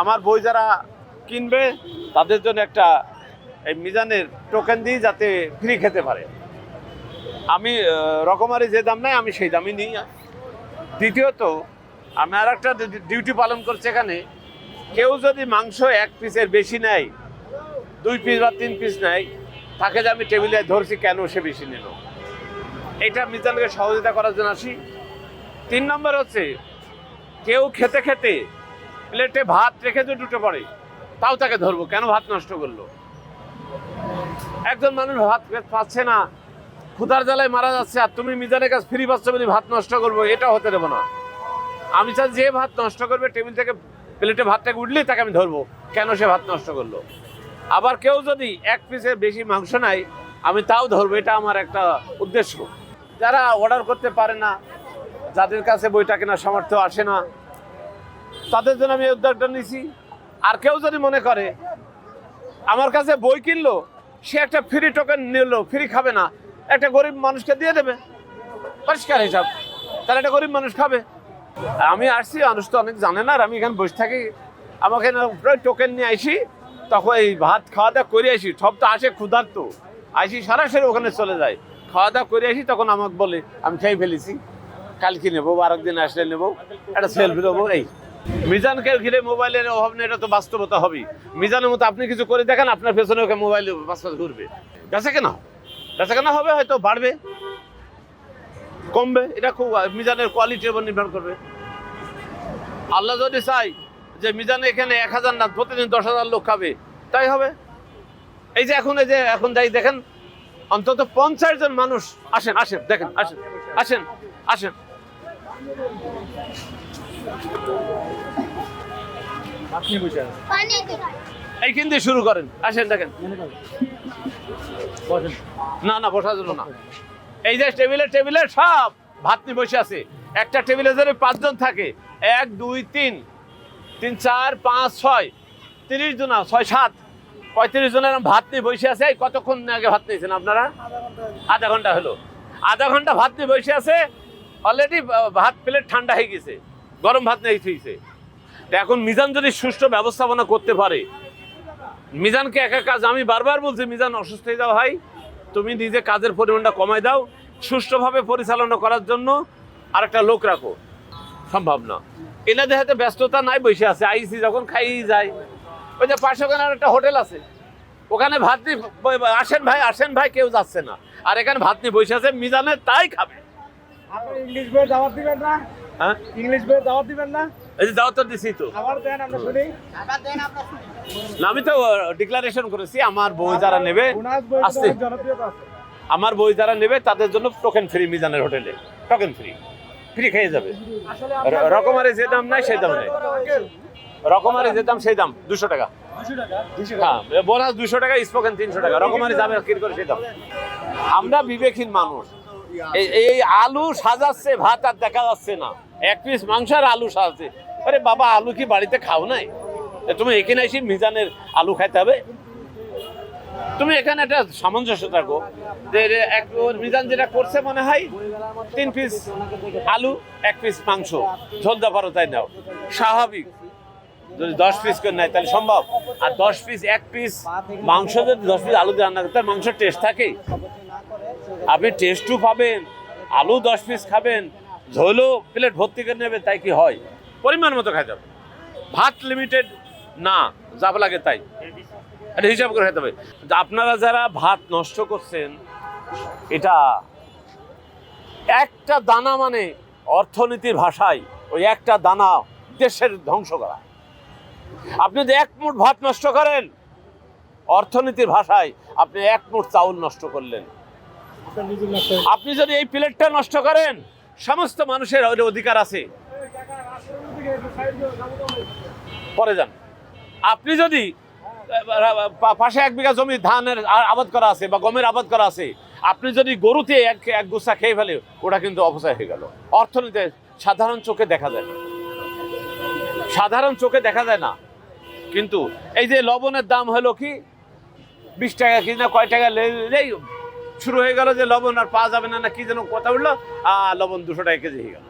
আমার বই যারা কিনবে, তাদের জন্য একটা এই মিজানের টোকেন দিই যাতে ফ্রি খেতে পারে। আমি রকমারি যে দাম নেয়, আমি সেই দামই নিই। দ্বিতীয়ত, আমি আর একটা ডিউটি পালন করছি এখানে। কেউ যদি মাংস এক পিসের বেশি নেয়, দুই পিস বা তিন পিস নেয়, তাকে যে আমি টেবিলে ধরছি, কেন সে বেশি নিল? এটা মিজানকে সহযোগিতা করার জন্য আসি। তিন নম্বর হচ্ছে, কেউ খেতে খেতে প্লেটে ভাত রেখে যদি দুটো পড়ে তাও তাকে ধরবো। কেন ভাত নষ্ট করল? একজন মানুষ ভাত পাচ্ছে না, ক্ষুধার জ্বালায় মারা যাচ্ছে, আর তুমি মিজানের কাছে ফ্রি পাচ্ছ বলে ভাত নষ্ট করব, এটা হতে দেবো না। আমি চাই যে ভাত নষ্ট করবে, টেবিল থেকে প্লেটে ভাতটাকে উঠলেই তাকে আমি ধরবো। কেন সে ভাত নষ্ট করল? আবার কেউ যদি এক পিসের বেশি মাংস নাই আমি তাও ধরবো। এটা আমার একটা উদ্দেশ্য। যারা অর্ডার করতে পারে না, যাদের কাছে বইটা কেনার সামর্থ্য আসে না তাদের জন্য আমি উদ্যোগটা নিছি। আর কেউ যদি মনে করে, আমার কাছে বই কিনলো, সে একটা ফ্রি টোকেন নিল ফ্রি খাবে না, একটা গরিব মানুষকে দিয়ে দেবে। পরিষ্কার হিসাব, তাহলে একটা গরিব মানুষ খাবে। আমি আসছি, মানুষ তো অনেক জানে না, আর আমি এখানে বসে থাকি। আমাকে টোকেন নিয়ে আসি তখন এই ভাত খাওয়া দাওয়া করে আসি সব তো আসে ক্ষুধার্ত। আসি সরাসরি ওখানে চলে যায়। খাওয়া দাওয়া করে আসি তখন আমাকে বলে, আমি খেয়ে ফেলেছি, কালকে নেব বা আরেকদিন আসলে নেব, একটা সেলফি নেব এই মিজানকে ঘিরে মোবাইলের অভাব নেই, এটা তো বাস্তবতা হবেই। মিজানের মতো আপনি কিছু করে দেখেন, আপনার পেছনে ওকে মোবাইল বাস্তবতা ঘুরবে। বেচা কেনা? বেচা কেনা হবে, হয়তো বাড়বে, কমবে, এটা খুব, মিজানের কোয়ালিটির উপর নির্ভর করবে। আল্লাহ যদি চাই যে মিজান এখানে এক হাজার না, প্রতিদিন দশ হাজার লোক খাবে, তাই হবে। এই যে এখন, এই যে এখন যাই দেখেন, অন্তত পঞ্চাশ জন মানুষ আসেন আসেন, দেখেন, আসেন আসেন আসেন। আপনি বসে এইখান দিয়ে শুরু করেন। আসেন দেখেন। বসেন। না না বসার জন্য না। এই যে টেবিলে টেবিলে সব ভাত নিয়ে বসে আছে। একটা টেবিলে যদি পাঁচজন থাকে এক দুই তিন তিন চার পাঁচ ছয় তিরিশ জন ছয় সাত পঁয়ত্রিশ জনের ভাত নিয়ে বসে আছে। এই কতক্ষণ আগে ভাত নিয়েছেন আপনারা? আধা ঘণ্টা হলো। আধা ঘণ্টা ভাত নিয়ে বসে আছে। অলরেডি ভাত প্লেট ঠান্ডা হয়ে গেছে। গরম ভাত নিয়ে থুইছে তা এখন মিজান যদি সুষ্ঠু ব্যবস্থাপনা করতে পারে, মিজানকে একা কাজ, আমি বারবার বলছি, মিজান অসুস্থ হয়ে যাও ভাই, তুমি নিজে কাজের পরিমাণটা কমাই দাও, সুষ্ঠুভাবে পরিচালনা করার জন্য আর একটা লোক রাখো। সম্ভব না। এনাদের হাতে ব্যস্ততা নাই, বসে আছে, আইসি যখন খাই যায়। ওই যে পাশে ওখানে একটা হোটেল আছে, ওখানে ভাত নিয়ে আসেন ভাই আসেন ভাই, কেউ যাচ্ছে না। আর এখানে ভাত নিয়ে বসে আছে মিজানে তাই খাবে। ইংলিশ দাওয়াত দিবেন না? হ্যাঁ? ইংলিশ বইয়ের দাওয়াত দিবেন না? এই যে দাও তো দিছি তো। আবার দেন আমরা শুনি। না, আমি তো ডিক্লারেশন করেছি আমার বই যারা নেবে জনপ্রিয়তা আছে। আমার বই যারা নেবে তাদের জন্য টোকেন ফ্রি মিজানের হোটেলে। টোকেন ফ্রি ফ্রি খেয়ে যাবে। রকমারি যে দাম নাই সেই দাম নেই। রকমারি যে দাম সেই দাম দুশো টাকা। হ্যাঁ বোনাস দুশো টাকা স্পোকেন তিনশো টাকা। রকমারি দামে কি করে সেই দাম। আমরা বিবেকহীন মানুষ। এই আলু সাজাচ্ছে, ভাত আর দেখা যাচ্ছে না। এক পিস মাংস আর আলু সাজাচ্ছে আরে বাবা, আলু কি বাড়িতে খাও নাই? তুমি এখানে এসে মিজানের আলু খাইতে হবে? তুমি এখানে একটা সামঞ্জস্য থাকো যে এক মিজান যেটা করছে মনে হয়, তিন পিস আলু, এক পিস মাংস। ঝোলদা পারো তাই নাও। স্বাভাবিক। যদি দশ পিস করে নেয়, তাহলে সম্ভব। আর দশ পিস এক পিস মাংস যদি দশ পিস আলু দিয়ে রান্না করতে মাংস টেস্ট থাকে আপনি টেস্টও পাবেন আলু দশ পিস খাবেন, ঝোলও প্লেট ভর্তি করে নেবেন, তাই কি হয়? পরিমাণ মতো খাইতে হবে। ভাত লিমিটেড না যা লাগে তাই। এটা হিসাব করে খেতে হবে। আপনারা যারা ভাত নষ্ট করছেন, এটা একটা দানা মানে অর্থনীতির ভাষায় ওই একটা দানা দেশের ধ্বংস করা। আপনি যদি এক মুঠ ভাত নষ্ট করেন, অর্থনীতির ভাষায় আপনি এক মুঠ চাউল নষ্ট করলেন। আপনি যদি এই প্লেটটা নষ্ট করেন, সমস্ত মানুষের অধিকার আছে। পরে যান। আপনি যদি পাশে এক বিঘা জমি ধানের আবাদ করা আছে বা গমের আবাদ করা আছে, আপনি যদি গরুতে এক এক গুছা খেয়ে ফেলে, ওটা কিন্তু অপচয় হয়ে গেল। অর্থনীতি সাধারণ চোখে দেখা যায় না। সাধারণ চোখে দেখা যায় না। কিন্তু এই যে লবণের দাম হলো কি? বিশ টাকা কি না কয় টাকা লে- এই শুরু হয়ে গেল যে লবণ আর পাওয়া যাবে না না কি যেন কথা উঠল আর লবণ দুশো টাকা কেজি হয়ে গেল।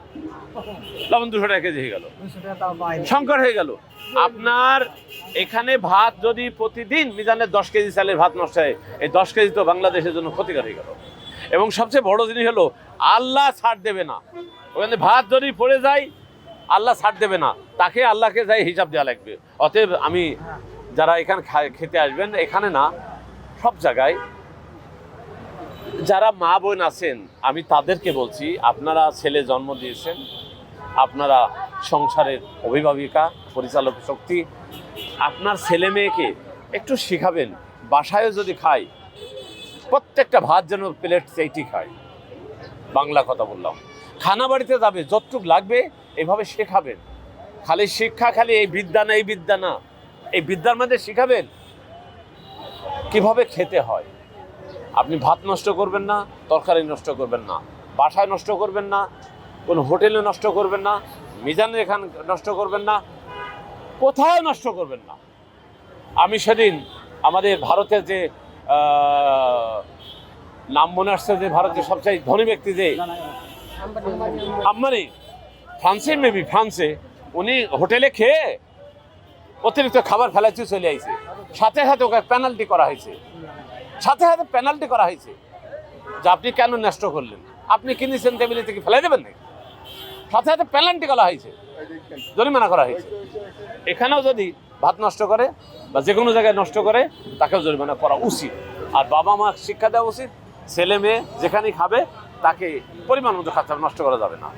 লবণ দুশো টাকা কেজি হয়ে গেল। সংকট হয়ে গেল। আপনার এখানে ভাত যদি প্রতিদিন মিজানের দশ কেজি চালের ভাত নষ্ট হয় এই দশ কেজি তো বাংলাদেশের জন্য ক্ষতিকর হয়ে গেল। এবং সবচেয়ে বড় জিনিস হলো আল্লাহ ছাড় দেবে না। ওখানে ভাত যদি পড়ে যায় আল্লাহ ছাড় দেবে না। তাকে আল্লাহকে যাই হিসাব দেওয়া লাগবে। অতএব আমি যারা এখানে খেতে আসবেন, এখানে না, সব জায়গায় যারা মা বোন আছেন, আমি তাদেরকে বলছি, আপনারা ছেলে জন্ম দিয়েছেন, আপনারা সংসারের অভিভাবিকা, পরিচালক শক্তি, আপনার ছেলে মেয়েকে একটু শিখাবেন, বাসায়ও যদি খায় প্রত্যেকটা ভাত যেন প্লেট সেইটি খায়। বাংলা কথা বললাম। খানা বাড়িতে যাবে, যতটুক লাগবে এভাবে শেখাবেন। খালি শিক্ষা, খালি এই বিদ্যা না, এই বিদ্যা না। এই বিদ্যার মধ্যে শিখাবেন কীভাবে খেতে হয়। আপনি ভাত নষ্ট করবেন না, তরকারি নষ্ট করবেন না, বাসায় নষ্ট করবেন না, কোনো হোটেলে নষ্ট করবেন না মিজানের এখান নষ্ট করবেন না, কোথাও নষ্ট করবেন না। আমি সেদিন আমাদের ভারতের যে নাম মনে আসছে যে ভারতের সবচেয়ে ধনী ব্যক্তি যে আম্মানি ফ্রান্সে মেবি ফ্রান্সে। উনি হোটেলে খেয়ে অতিরিক্ত খাবার ফেলাইতে চলে আইছে। সাথে সাথে ওকে পেনাল্টি করা হয়েছে। সাথে সাথে পেনাল্টি করা হয়েছে। যে আপনি কেন নষ্ট করলেন? আপনি কিনেছেন টেবিলে থেকে ফেলাই দেবেন নাকি? সাথে সাথে পেনাল্টি করা হয়েছে। জরিমানা করা হয়েছে। এখানেও যদি ভাত নষ্ট করে বা যে কোনো জায়গায় নষ্ট করে, তাকেও জরিমানা করা উচিত। আর বাবা মা শিক্ষা দেওয়া উচিত। ছেলে মেয়ে যেখানেই খাবে তাকে পরিমাণ মতো খাচ্ছে নষ্ট করা যাবে না।